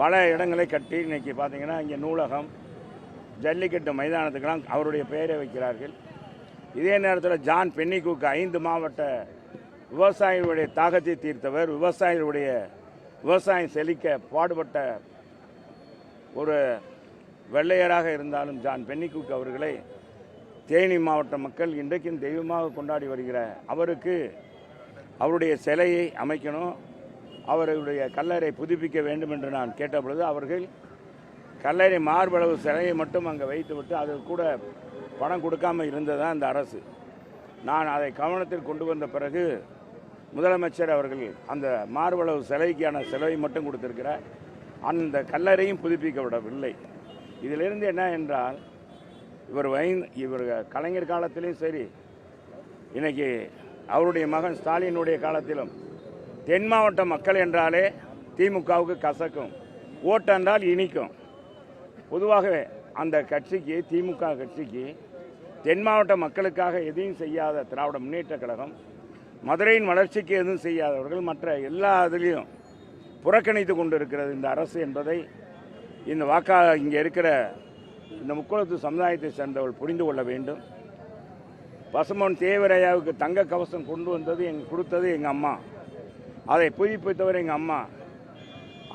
பல இடங்களை கட்டி இன்னைக்கு பார்த்தீங்கன்னா இங்கே நூலகம் ஜல்லிக்கட்டு மைதானத்துக்கெல்லாம் அவருடைய பெயரை வைக்கிறார்கள். இதே நேரத்தில் ஜான் பென்னிகுக்கு ஐந்து மாவட்ட விவசாயிகளுடைய தாகத்தை தீர்த்தவர் விவசாயிகளுடைய விவசாயம் செழிக்க பாடுபட்ட ஒரு வெள்ளையராக இருந்தாலும் ஜான் பென்னிகுக் அவர்களை தேனி மாவட்ட மக்கள் இன்றைக்கும் தெய்வமாக கொண்டாடி வருகிற அவருக்கு அவருடைய சிலையை அமைக்கணும். அவருடைய கல்லறை புதுப்பிக்க வேண்டும் என்று நான் கேட்டபொழுது அவர்கள் கல்லறை மார்பளவு சிலையை மட்டும் அங்கே வைத்துவிட்டு அதற்கு கூட பணம் கொடுக்காமல் இருந்தது தான் இந்த அரசு. நான் அதை கவனத்தில் கொண்டு வந்த பிறகு முதலமைச்சர் அவர்கள் அந்த மார்பளவு சிலைக்கான செலவை மட்டும் கொடுத்திருக்கிறார். அந்த கல்லறையும் புதுப்பிக்க விடவில்லை. இதிலிருந்து என்ன என்றால் இவர் வை இவர் கலைஞர் காலத்திலையும் சரி இன்னைக்கு அவருடைய மகன் ஸ்டாலினுடைய காலத்திலும் தென் மாவட்ட மக்கள் என்றாலே திமுகவுக்கு கசக்கும். ஓட்டென்றால் இனிக்கும். பொதுவாகவே அந்த கட்சிக்கு திமுக கட்சிக்கு தென் மாவட்ட மக்களுக்காக எதையும் செய்யாத திராவிட முன்னேற்ற கழகம் மதுரையின் வளர்ச்சிக்கு எதுவும் செய்யாதவர்கள் மற்ற எல்லா இதுலேயும் புறக்கணித்து கொண்டு இருக்கிறது இந்த அரசு என்பதை இந்த வாக்கா இங்கே இருக்கிற இந்த முக்குளத்து சமுதாயத்தை சேர்ந்தவர்கள் புரிந்து கொள்ள வேண்டும். பசுமன் தேவரையாவுக்கு தங்க கவசம் கொண்டு வந்தது எங்க கொடுத்தது எங்கள் அம்மா. அதை புதுப்பித்தவர் எங்கள் அம்மா.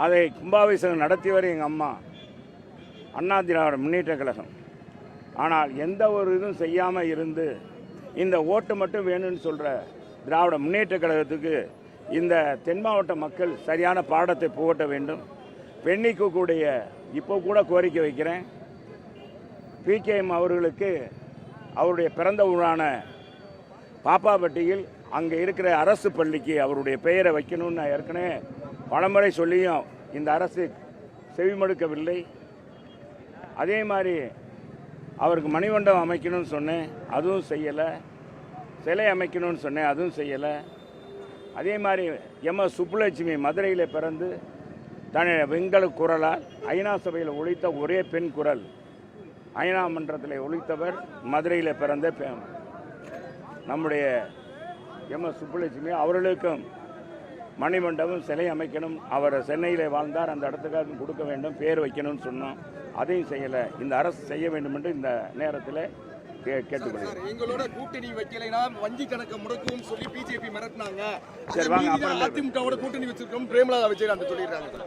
அதை கும்பாபிஷேகம் நடத்தியவர் எங்கள் அம்மா. அண்ணா திராவிட முன்னேற்ற கழகம். ஆனால் எந்த ஒரு இதுவும் செய்யாமல் இருந்து இந்த ஓட்டு மட்டும் வேணும்னு சொல்கிற திராவிட முன்னேற்ற கழகத்துக்கு இந்த தென் மாவட்ட மக்கள் சரியான பாடத்தை புகட்ட வேண்டும். பெண்ணிக்கு கூடிய இப்போ கூட கோரிக்கை வைக்கிறேன். பிகேஎம் அவர்களுக்கு அவருடைய பிறந்த ஊரான பாப்பாப்பட்டியில் அங்கே இருக்கிற அரசு பள்ளிக்கு அவருடைய பெயரை வைக்கணும்னு நான் ஏற்கனவே பலமுறை சொல்லியும் இந்த அரசு செவிமடுக்கவில்லை. அதே மாதிரி அவருக்கு மணிமண்டபம் அமைக்கணும்னு சொன்னேன் அதுவும் செய்யலை. சிலை அமைக்கணும்னு சொன்னேன் அதுவும் செய்யலை. அதே மாதிரி எம். எஸ். சுப்புலட்சுமி மதுரையில் பிறந்து தன்னுடைய வெங்கல குரலால் ஐநா சபையில் ஒழித்த ஒரே பெண் குரல். ஐநா மன்றத்தில் ஒழித்தவர் மதுரையில் பிறந்த நம்முடைய எம். எஸ். சுப்புலட்சுமி அவர்களுக்கும் மணிமண்டபம் சிலை அமைக்கணும். அவர் சென்னையில் வாழ்ந்தார். அந்த இடத்துக்காக கொடுக்க வேண்டும். பேர் வைக்கணும்னு சொன்னோம். அதையும் செய்யலை. இந்த அரசு செய்ய வேண்டும் என்று இந்த நேரத்தில் கேட்டுக்கொள்கிறேன். எங்களோட கூட்டணி வைக்கலைன்னா வங்கி கணக்கை முடக்கும் சொல்லி பிஜேபி மிரட்டினாங்க. சரி, வாங்க, அதிமுகவோட கூட்டணி வச்சிருக்கோம். பிரேமலதா விஜயகாந்த் சொல்லிடுறாங்க.